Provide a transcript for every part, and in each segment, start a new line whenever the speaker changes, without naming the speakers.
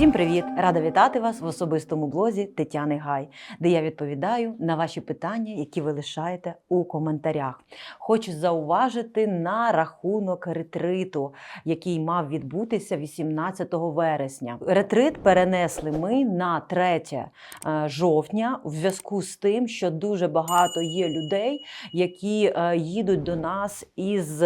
Всім привіт! Рада вітати вас в особистому блозі Тетяни Гай, де я відповідаю на ваші питання, які ви лишаєте у коментарях. Хочу зауважити на рахунок ретриту, який мав відбутися 18 вересня. Ретрит перенесли ми на 3 е, жовтня в зв'язку з тим, що дуже багато є людей, які е, їдуть до нас із.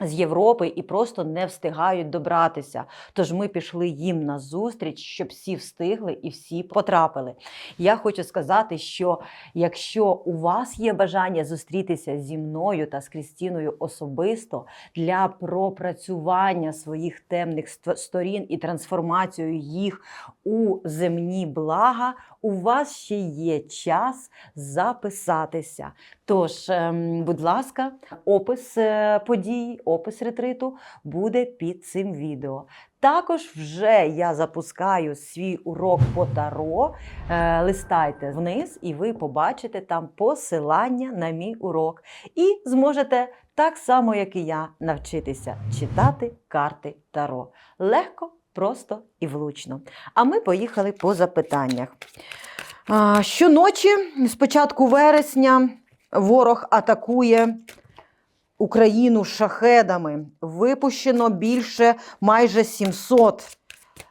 З Європи і просто не встигають добратися. Тож ми пішли їм на зустріч, щоб всі встигли і всі потрапили. Я хочу сказати, що якщо у вас є бажання зустрітися зі мною та з Крістіною особисто для пропрацювання своїх темних сторін і трансформацію їх у земні блага, у вас ще є час записатися. Тож, ем, будь ласка, опис е, подій, опис ретриту буде під цим відео. Також вже я запускаю свій урок по таро. Е, Листайте вниз, і ви побачите там посилання на мій урок. І зможете так само, як і я, навчитися читати карти таро. Легко, просто і влучно. А ми поїхали по запитаннях. Щоночі, з початку вересня, ворог атакує Україну шахедами. Випущено більше майже 700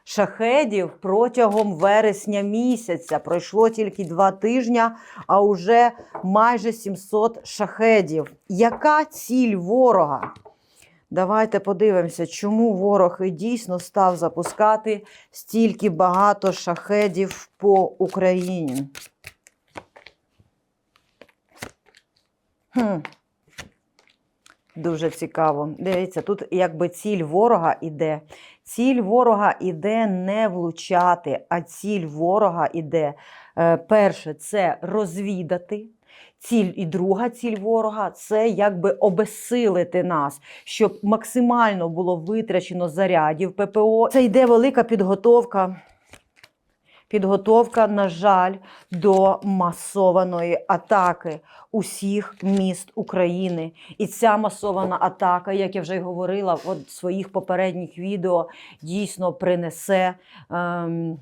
шахедів протягом вересня місяця. Пройшло тільки два тижня, а вже майже 700 шахедів. Яка ціль ворога? Давайте подивимося, чому ворог і дійсно став запускати стільки багато шахедів по Україні. Хм. Дуже цікаво. Дивіться, тут якби ціль ворога іде. Ціль ворога іде не влучати, а ціль ворога іде е, перше це розвідати. Ціль і друга ціль ворога це якби обесилити нас, щоб максимально було витрачено зарядів ППО. Це йде велика підготовка. Підготовка, на жаль, до масованої атаки усіх міст України. І ця масована атака, як я вже й говорила в своїх попередніх відео, дійсно принесе. Ем,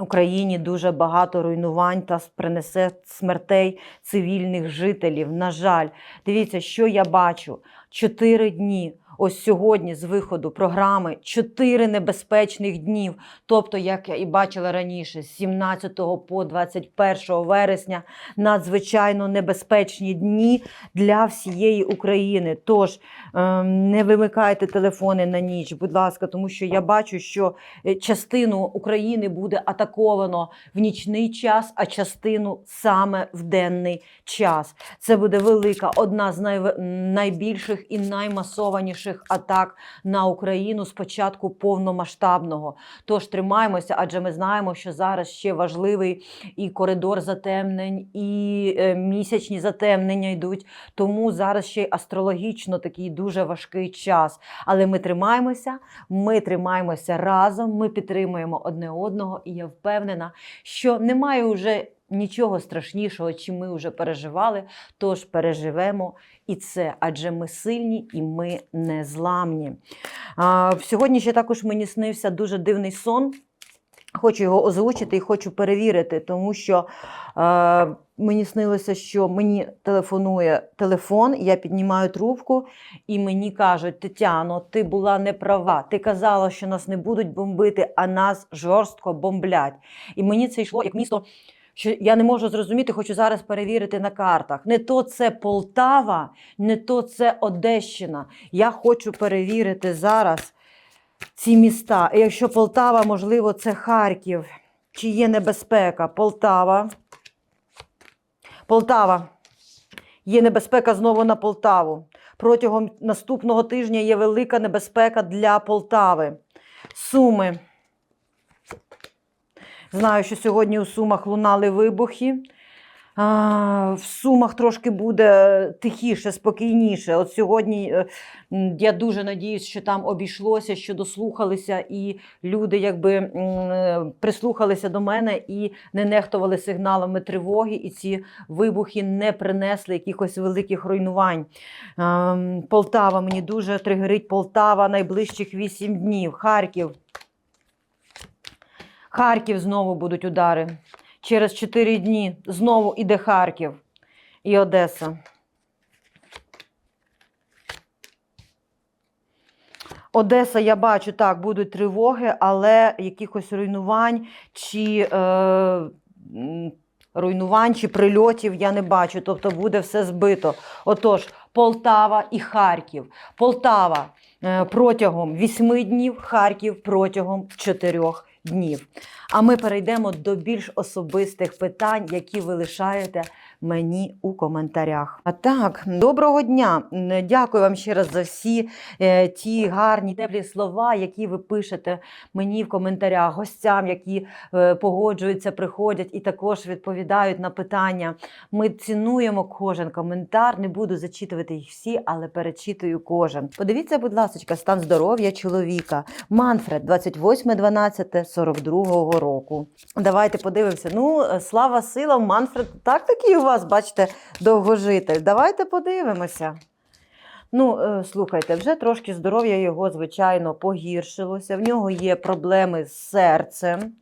Україні дуже багато руйнувань та принесе смертей цивільних жителів. На жаль, дивіться, що я бачу: чотири дні. Ось сьогодні з виходу програми чотири небезпечних днів. Тобто, як я і бачила раніше, з 17 по 21 вересня надзвичайно небезпечні дні для всієї України. Тож ем, не вимикайте телефони на ніч, будь ласка, тому що я бачу, що е, частину України буде атаковано в нічний час, а частину саме в денний час. Це буде велика, одна з найбільших і наймасованіших атак на Україну з початку повномасштабного. Тож тримаємося, адже ми знаємо, що зараз ще важливий і коридор затемнень, і е, місячні затемнення йдуть. Тому зараз ще й астрологічно такий дуже важкий час. Але ми тримаємося, ми тримаємося разом, ми підтримуємо одне одного, і я впевнена, що немає вже нічого страшнішого, чим ми вже переживали. Тож переживемо і це, адже ми сильні і ми незламні. А, сьогодні ще також мені снився дуже дивний сон. Хочу його озвучити і хочу перевірити, тому що е, мені снилося, що мені телефонує телефон, я піднімаю трубку, і мені кажуть: Тетяно, ти була не права. Ти казала, що нас не будуть бомбити, а нас жорстко бомблять. І мені це йшло як місто. Що я не можу зрозуміти, хочу зараз перевірити на картах. Не то це Полтава, не то це Одещина. Я хочу перевірити зараз ці міста. І якщо Полтава, можливо, це Харків. Чи є небезпека? Полтава. Полтава. Є небезпека знову на Полтаву. Протягом наступного тижня є велика небезпека для Полтави. Суми. Знаю, що сьогодні у Сумах лунали вибухи. А, в Сумах трошки буде тихіше, спокійніше. От сьогодні е, я дуже надіюсь, що там обійшлося, що дослухалися, і люди якби е, прислухалися до мене і не нехтували сигналами тривоги, і ці вибухи не принесли якихось великих руйнувань. Ем, Полтава мені дуже тригерить Полтава найближчих 8 днів. Харків. Харків знову будуть удари. Через 4 дні знову іде Харків і Одеса. Одеса, я бачу, так, будуть тривоги, але якихось руйнувань чи е, руйнувань чи прильотів я не бачу. Тобто буде все збито. Отож, Полтава і Харків. Полтава е, протягом 8 днів, Харків протягом 4 днів. А ми перейдемо до більш особистих питань, які ви лишаєте мені у коментарях. А так, доброго дня! Дякую вам ще раз за всі е, ті гарні теплі слова, які ви пишете мені в коментарях, гостям, які е, погоджуються, приходять і також відповідають на питання. Ми цінуємо кожен коментар, не буду зачитувати їх всі, але перечитую кожен. Подивіться, будь ласка, стан здоров'я чоловіка. Манфред, 28.12.42 року. Давайте подивимося. Ну, слава силам, Манфред, так такий вас, бачите, довгожитель. Давайте подивимося. Ну, е, слухайте, вже трошки здоров'я його, звичайно, погіршилося. В нього є проблеми з серцем.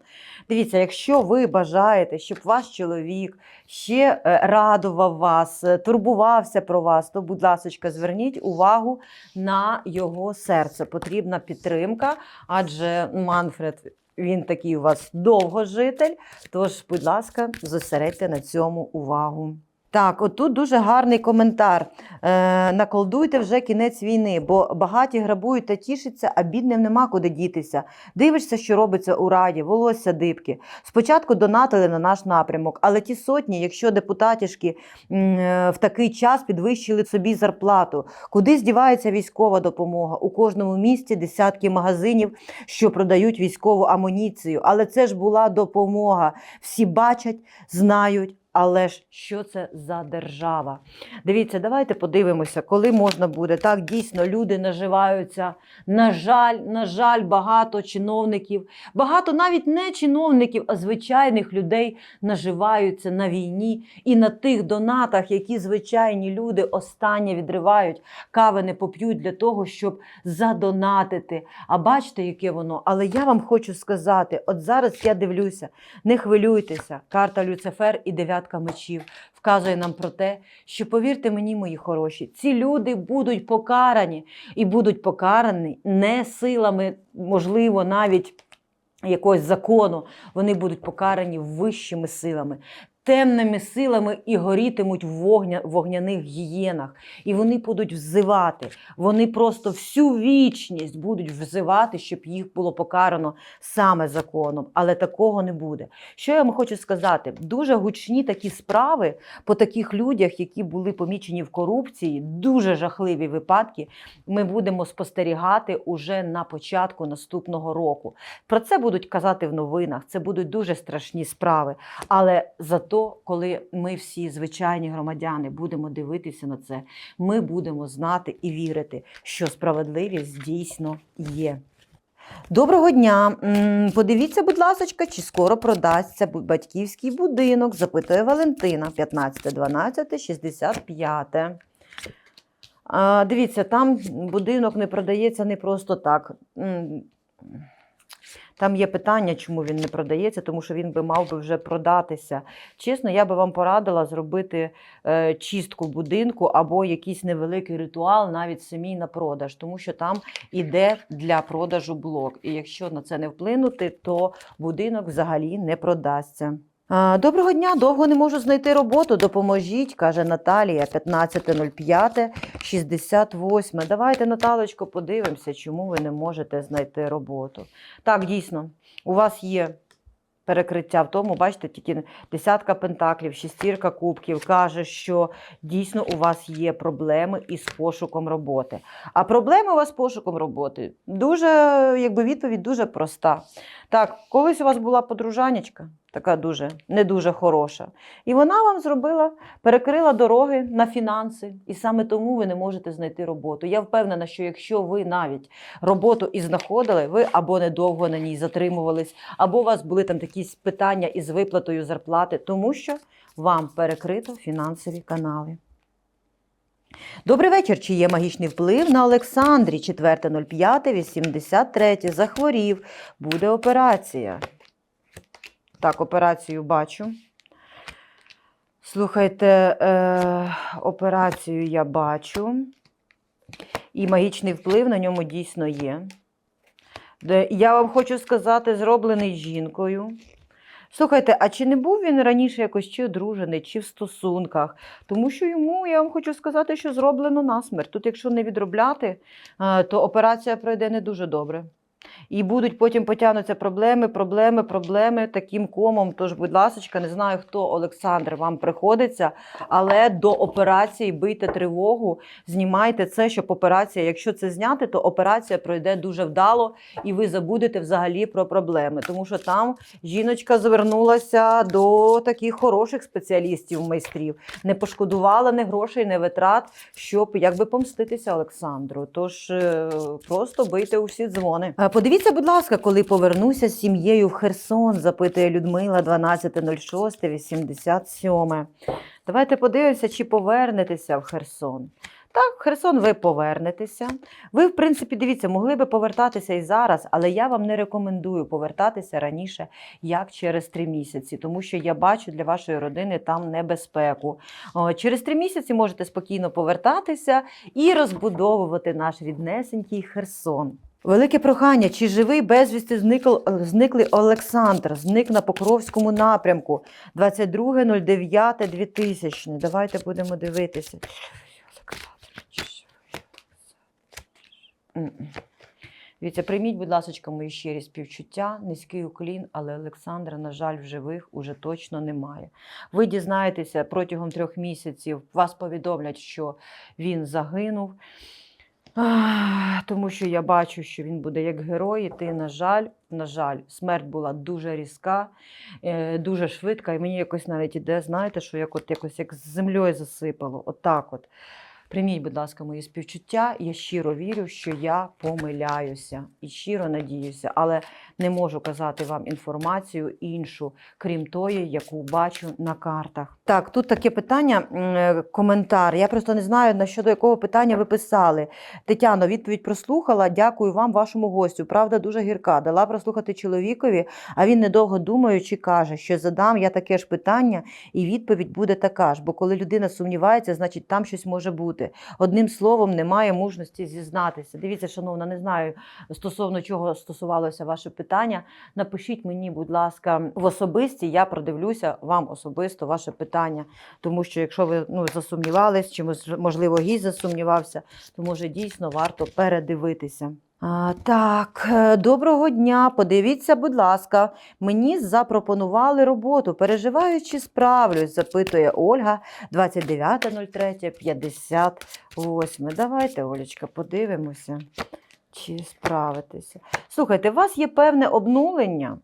Дивіться, якщо ви бажаєте, щоб ваш чоловік ще е, радував вас, е, турбувався про вас, то, будь ласка, зверніть увагу на його серце. Потрібна підтримка, адже Манфред. Він такий у вас довгожитель, тож, будь ласка, зосередьте на цьому увагу. Так, отут дуже гарний коментар. Е, наколдуйте вже кінець війни, бо багаті грабують та тішаться, а бідним нема куди дітися. Дивишся, що робиться у раді, волосся дибки. Спочатку донатили на наш напрямок, але ті сотні, якщо депутатішки е, в такий час підвищили собі зарплату, куди здівається військова допомога? У кожному місті десятки магазинів, що продають військову амуніцію. Але це ж була допомога. Всі бачать, знають. Але ж що це за держава? Дивіться, давайте подивимося, коли можна буде. Так, дійсно, люди наживаються. На жаль, на жаль, багато чиновників, багато навіть не чиновників, а звичайних людей наживаються на війні і на тих донатах, які звичайні люди останнє відривають, кави не поп'ють для того, щоб задонатити. А бачите, яке воно? Але я вам хочу сказати: от зараз я дивлюся, не хвилюйтеся. Карта Люцифер і дев'ятка мечів вказує нам про те, що повірте мені, мої хороші, ці люди будуть покарані і будуть покарані не силами, можливо, навіть. Якогось закону вони будуть покарані вищими силами, темними силами і горітимуть в вогня, вогняних гієнах. І вони будуть взивати. Вони просто всю вічність будуть взивати, щоб їх було покарано саме законом. Але такого не буде. Що я вам хочу сказати? Дуже гучні такі справи по таких людях, які були помічені в корупції, дуже жахливі випадки. Ми будемо спостерігати уже на початку наступного року. Про це будуть казати в новинах. Це будуть дуже страшні справи. Але зато, коли ми всі звичайні громадяни будемо дивитися на це, ми будемо знати і вірити, що справедливість дійсно є. Доброго дня. Подивіться, будь ласка, чи скоро продасться батьківський будинок, запитує Валентина, 15-12-65. Дивіться, там будинок не продається не просто так. Там є питання, чому він не продається, тому що він би мав би вже продатися. Чесно, я би вам порадила зробити е, чистку будинку або якийсь невеликий ритуал, навіть самій на продаж, тому що там іде для продажу блок. І якщо на це не вплинути, то будинок взагалі не продасться. Доброго дня, довго не можу знайти роботу. Допоможіть, каже Наталія, 15.05.68. Давайте, Наталочко, подивимося, чому ви не можете знайти роботу. Так, дійсно, у вас є перекриття в тому, бачите, тільки десятка пентаклів, шестірка кубків каже, що дійсно у вас є проблеми із пошуком роботи. А проблеми у вас з пошуком роботи дуже, якби відповідь дуже проста. Так, колись у вас була подружанечка, така дуже не дуже хороша, і вона вам зробила, перекрила дороги на фінанси, і саме тому ви не можете знайти роботу. Я впевнена, що якщо ви навіть роботу і знаходили, ви або недовго на ній затримувались, або у вас були там якісь питання із виплатою зарплати, тому що вам перекрито фінансові канали. Добрий вечір. Чи є магічний вплив на Олександрі? 4.05.83. Захворів. Буде операція. Так, операцію бачу. Слухайте, е, операцію я бачу. І магічний вплив на ньому дійсно є. Я вам хочу сказати, зроблений жінкою. Слухайте, а чи не був він раніше якось чи одружений, чи в стосунках? Тому що йому, я вам хочу сказати, що зроблено насмерть. Тут, якщо не відробляти, е, то операція пройде не дуже добре. І будуть потім потягнуться проблеми, проблеми, проблеми таким комом. Тож, будь ласка, не знаю, хто Олександр вам приходиться, але до операції бийте тривогу, знімайте це, щоб операція, якщо це зняти, то операція пройде дуже вдало, і ви забудете взагалі про проблеми. Тому що там жіночка звернулася до таких хороших спеціалістів, майстрів, не пошкодувала ні грошей, ні витрат, щоб якби помститися Олександру. Тож е, просто бийте у всі дзвони. Е, Подивіться, будь ласка, коли повернуся з сім'єю в Херсон, запитує Людмила 12.06.87. Давайте подивимося, чи повернетеся в Херсон. Так, в Херсон ви повернетеся. Ви, в принципі, дивіться, могли би повертатися і зараз, але я вам не рекомендую повертатися раніше, як через три місяці, тому що я бачу для вашої родини там небезпеку. Через три місяці можете спокійно повертатися і розбудовувати наш ріднесенький Херсон. Велике прохання, чи живий безвісти зникл, зниклий Олександр, зник на Покровському напрямку 22.09.2000. Давайте будемо дивитися. Дивіться, прийміть, будь ласка, мої щирі співчуття, низький уклін, але Олександра, на жаль, в живих уже точно немає. Ви дізнаєтеся протягом трьох місяців, вас повідомлять, що він загинув. Тому що я бачу, що він буде як герой, і ти, на жаль, на жаль, смерть була дуже різка, е, дуже швидка, і мені якось навіть іде, знаєте, що як от якось як з землею засипало. Отак от. Прийміть, будь ласка, мої співчуття. Я щиро вірю, що я помиляюся і щиро надіюся, але не можу казати вам інформацію іншу, крім тої, яку бачу на картах. Так, тут таке питання, е, коментар. Я просто не знаю, на щодо якого питання ви писали. Тетяно, відповідь прослухала. Дякую вам, вашому гостю. Правда, дуже гірка. Дала прослухати чоловікові, а він недовго думаючи каже, що задам я таке ж питання, і відповідь буде така ж. Бо коли людина сумнівається, значить там щось може бути. Одним словом, немає мужності зізнатися. Дивіться, шановна, не знаю стосовно чого стосувалося ваше питання. Напишіть мені, будь ласка, в особисті. Я продивлюся вам особисто ваше питання. Тому що якщо ви ну, засумнівались, чи можливо гість засумнівався, то може дійсно варто передивитися. А, так, е, доброго дня. Подивіться, будь ласка, мені запропонували роботу. Переживаю, чи справлюсь, запитує Ольга 29.03.58. Давайте, Олечка, подивимося, чи справитеся. Слухайте, у вас є певне обнулення,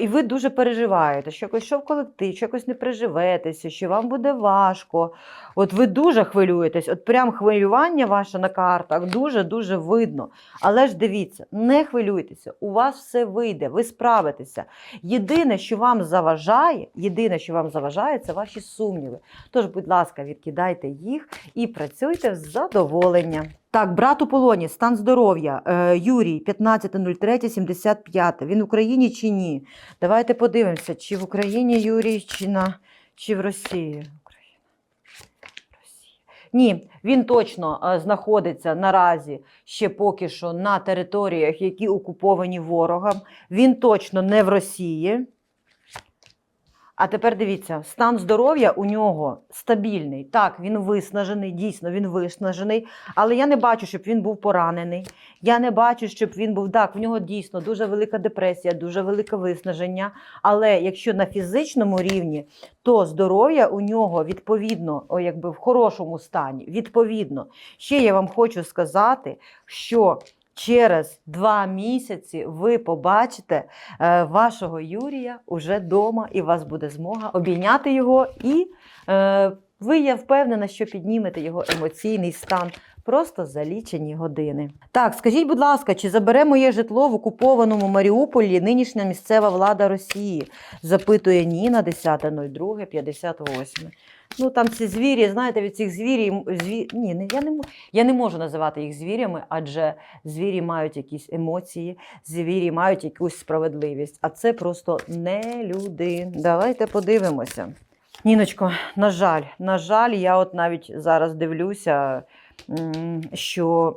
і ви дуже переживаєте, що якось що в колектив, що якось не приживетеся, що вам буде важко. От ви дуже хвилюєтесь, от прям хвилювання ваше на картах дуже-дуже видно. Але ж дивіться, не хвилюйтеся, у вас все вийде, ви справитеся. Єдине, що вам заважає, єдине, що вам заважає, це ваші сумніви. Тож, будь ласка, відкидайте їх і працюйте з задоволенням. Так, брат у полоні, стан здоров'я. Е, Юрій, 15.03.75. Він в Україні чи ні? Давайте подивимося, чи в Україні Юрій, чи, на, чи в Росії. Ні, він точно е, знаходиться наразі ще поки що на територіях, які окуповані ворогом. Він точно не в Росії. А тепер дивіться, стан здоров'я у нього стабільний. Так, він виснажений, дійсно, він виснажений, але я не бачу, щоб він був поранений. Я не бачу, щоб він був так. В нього дійсно дуже велика депресія, дуже велике виснаження. Але якщо на фізичному рівні, то здоров'я у нього відповідно, о, якби в хорошому стані. Відповідно, ще я вам хочу сказати, що через два місяці ви побачите е, вашого Юрія уже вдома, і у вас буде змога обійняти його, і е, ви, я впевнена, що піднімете його емоційний стан. Просто за лічені години. Так, скажіть, будь ласка, чи забере моє житло в окупованому Маріуполі нинішня місцева влада Росії? Запитує Ніна 10.02.58. Ну там ці звірі, знаєте, від цих звірів зві... Ні, не- я не мо- я не можу називати їх звірями, адже звірі мають якісь емоції, звірі мають якусь справедливість. А це просто не люди. Давайте подивимося. Ніночко, на жаль, на жаль, я от навіть зараз дивлюся, що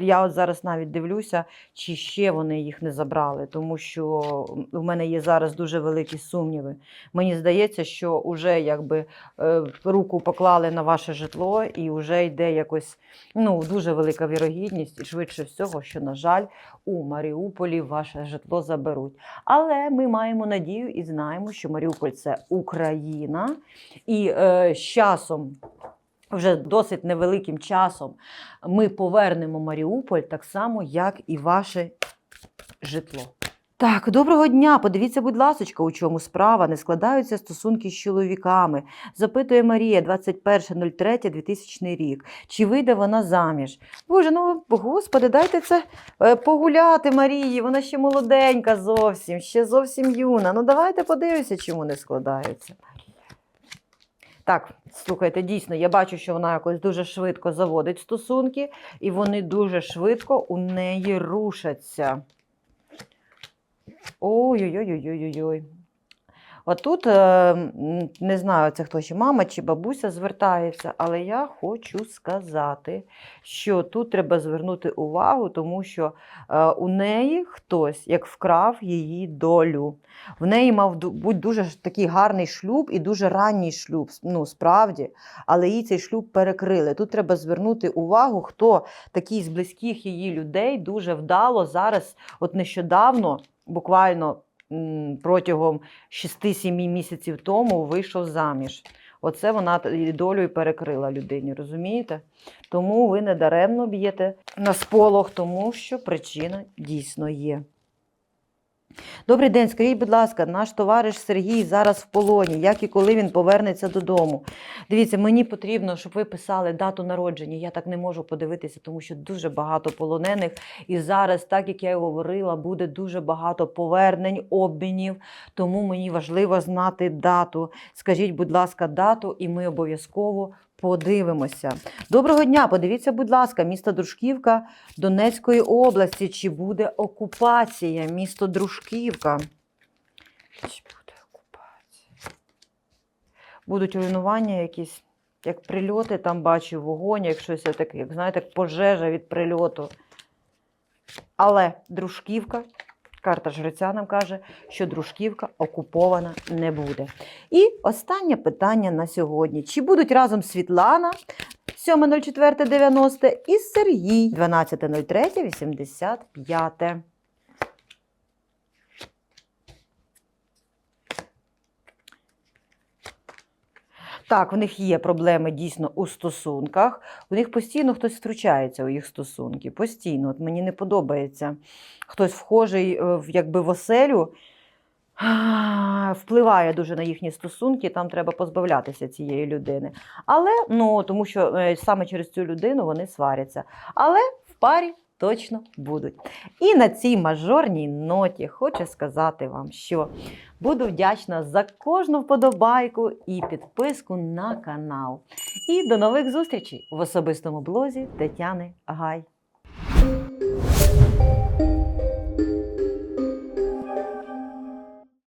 я от зараз навіть дивлюся, чи ще вони їх не забрали, тому що у мене є зараз дуже великі сумніви. Мені здається, що вже якби е, руку поклали на ваше житло, і вже йде якось ну, дуже велика вірогідність, і швидше всього, що, на жаль, у Маріуполі ваше житло заберуть. Але ми маємо надію і знаємо, що Маріуполь це Україна, і е, з часом. Вже досить невеликим часом ми повернемо Маріуполь так само, як і ваше житло. Так, доброго дня. Подивіться, будь ласка, у чому справа. Не складаються стосунки з чоловіками. Запитує Марія, 21.03.2000 рік. Чи вийде вона заміж? Боже, ну господи, дайте це е, погуляти Марії. Вона ще молоденька зовсім, ще зовсім юна. Ну давайте подивимося, чому не складається. Так, слухайте, дійсно, я бачу, що вона якось дуже швидко заводить стосунки, і вони дуже швидко у неї рушаться. Ой-ой-ой-ой-ой-ой. Отут, е, м, не знаю, це хто чи мама, чи бабуся звертається, але я хочу сказати, що тут треба звернути увагу, тому що е, у неї хтось як вкрав її долю. В неї мав бути дуже такий гарний шлюб і дуже ранній шлюб, ну справді, але їй цей шлюб перекрили. Тут треба звернути увагу, хто такий з близьких її людей дуже вдало зараз, от нещодавно, буквально протягом 6-7 місяців тому вийшов заміж. Оце вона і долю і перекрила людині, розумієте? Тому ви не даремно б'єте на сполох, тому що причина дійсно є. Добрий день, скажіть, будь ласка, наш товариш Сергій зараз в полоні. Як і коли він повернеться додому? Дивіться, мені потрібно, щоб ви писали дату народження. Я так не можу подивитися, тому що дуже багато полонених. І зараз, так як я і говорила, буде дуже багато повернень, обмінів. Тому мені важливо знати дату. Скажіть, будь ласка, дату, і ми обов'язково подивимося. Доброго дня! Подивіться, будь ласка, місто Дружківка Донецької області. Чи буде окупація? Місто Дружківка. Чи буде окупація? Будуть руйнування якісь, як прильоти, там бачу вогонь, як щось таке, як знаєте, пожежа від прильоту. Але Дружківка, карта жреця нам каже, що Дружківка окупована не буде. І останнє питання на сьогодні: чи будуть разом Світлана 7.04.90 і Сергій 12.03.85? Так, в них є проблеми дійсно у стосунках. У них постійно хтось втручається у їх стосунки. Постійно. От мені не подобається. Хтось вхожий е, якби в оселю, впливає дуже на їхні стосунки, там треба позбавлятися цієї людини. Але ну тому що е, саме через цю людину вони сваряться. Але в парі точно будуть. І на цій мажорній ноті хочу сказати вам, що буду вдячна за кожну вподобайку і підписку на канал. І до нових зустрічей в особистому блозі Тетяни Гай.